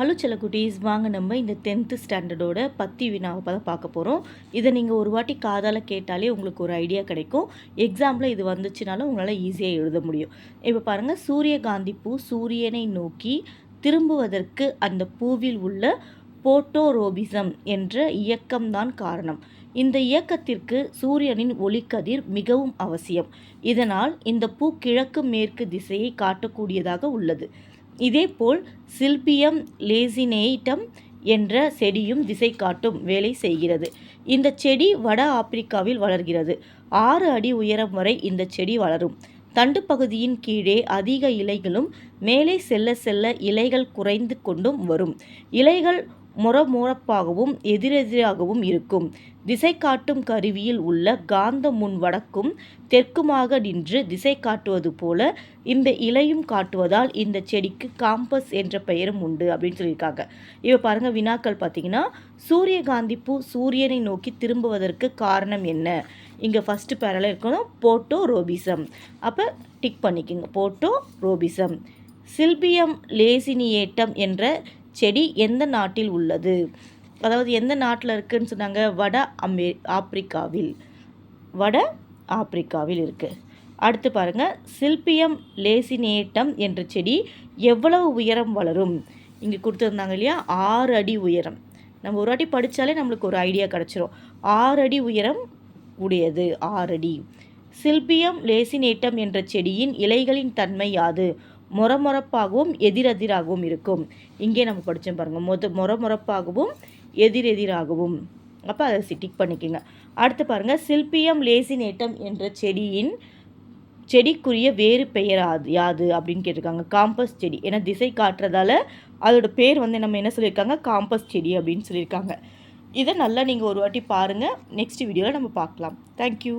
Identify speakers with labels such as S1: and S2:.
S1: Hello செல்லக்குட்டீஸ் வாங்க நம்ம இந்த டென்த்து ஸ்டாண்டர்டோட பத்தி வினாவை தான் பார்க்க போகிறோம் இதை நீங்கள் ஒரு வாட்டி காதால் கேட்டாலே உங்களுக்கு ஒரு ஐடியா கிடைக்கும். எக்ஸாம்பிள் இது வந்துச்சுனாலும் உங்களால் ஈஸியாக எழுத முடியும். இப்போ பாருங்கள் சூரியகாந்தி பூ சூரியனை நோக்கி திரும்புவதற்கு அந்த பூவில் உள்ள போட்டோரோபிசம் என்ற இயக்கம்தான் காரணம். இந்த இயக்கத்திற்கு சூரியனின் ஒளிக்கதிர் மிகவும் அவசியம். இதனால் இந்த பூ கிழக்கு மேற்கு திசையை காட்டக்கூடியதாக உள்ளது. இதேபோல் சில்பியம் லேசினேயிட்டம் என்ற செடியும் திசை காட்டும் வேலை செய்கிறது. இந்த செடி வட ஆப்பிரிக்காவில் வளர்கிறது. ஆறு அடி உயரம் வரை இந்த செடி வளரும். தண்டு பகுதியின் கீழே அதிக இலைகளும் மேலே செல்ல செல்ல இலைகள் குறைந்து கொண்டும் வரும். இலைகள் முறமுறப்பாகவும் எதிரெதிராகவும் இருக்கும். திசை காட்டும் கருவியில் உள்ள காந்த முன் வடக்கும் தெற்குமாக நின்று திசை காட்டுவது போல இந்த இலையும் காட்டுவதால் இந்த செடிக்கு காம்பஸ் என்ற பெயரும் உண்டு அப்படின்னு சொல்லியிருக்காங்க. இப்போ பாருங்கள் வினாக்கள் பார்த்தீங்கன்னா சூரியகாந்தி பூ சூரியனை நோக்கி திரும்புவதற்கு காரணம் என்ன? இங்கே ஃபஸ்ட்டு பேரில் இருக்கணும் போட்டோ ரோபிசம் அப்போ டிக் பண்ணிக்கோங்க போட்டோ ரோபிசம் சில்பியம் லேசினியேட்டம் என்ற செடி எந்த நாட்டில் உள்ளது? அதாவது எந்த நாட்டில் இருக்குதுன்னு சொன்னாங்க? வட அமெ ஆப்பிரிக்காவில். வட ஆப்பிரிக்காவில் இருக்குது அடுத்து பாருங்கள் சில்பியம் லேசினேட்டம் என்ற செடி எவ்வளவு உயரம் வளரும்? இங்கே கொடுத்துருந்தாங்க இல்லையா? ஆறு அடி உயரம். நம்ம ஒரு வாட்டி படித்தாலே நம்மளுக்கு ஒரு ஐடியா கிடச்சிரும். ஆறு அடி உயரம் உடையது. ஆறடி சில்பியம் லேசினேட்டம் என்ற செடியின் இலைகளின் தன்மை யாது? முறமுறப்பாகவும் எதிரெதிராகவும் இருக்கும். இங்கே நம்ம படித்தோம் பாருங்கள் மொத முறமுறப்பாகவும் எதிரெதிராகவும். அப்போ அதை டிக் பண்ணிக்கோங்க. அடுத்து பாருங்கள் சில்பியம் லேசினேட்டம் என்ற செடியின் செடிக்குரிய வேறு பெயர் அது யாது அப்படின்னு கேட்டிருக்காங்க. காம்பஸ் செடி. ஏன்னா திசை காட்டுறதால அதோட பேர் வந்து நம்ம என்ன சொல்லியிருக்காங்க? காம்பஸ் செடி அப்படின்னு சொல்லியிருக்காங்க. இதை நல்லா நீங்கள் ஒரு வாட்டி பாருங்கள் நெக்ஸ்ட் வீடியோவில் நம்ம பார்க்கலாம். தேங்க்யூ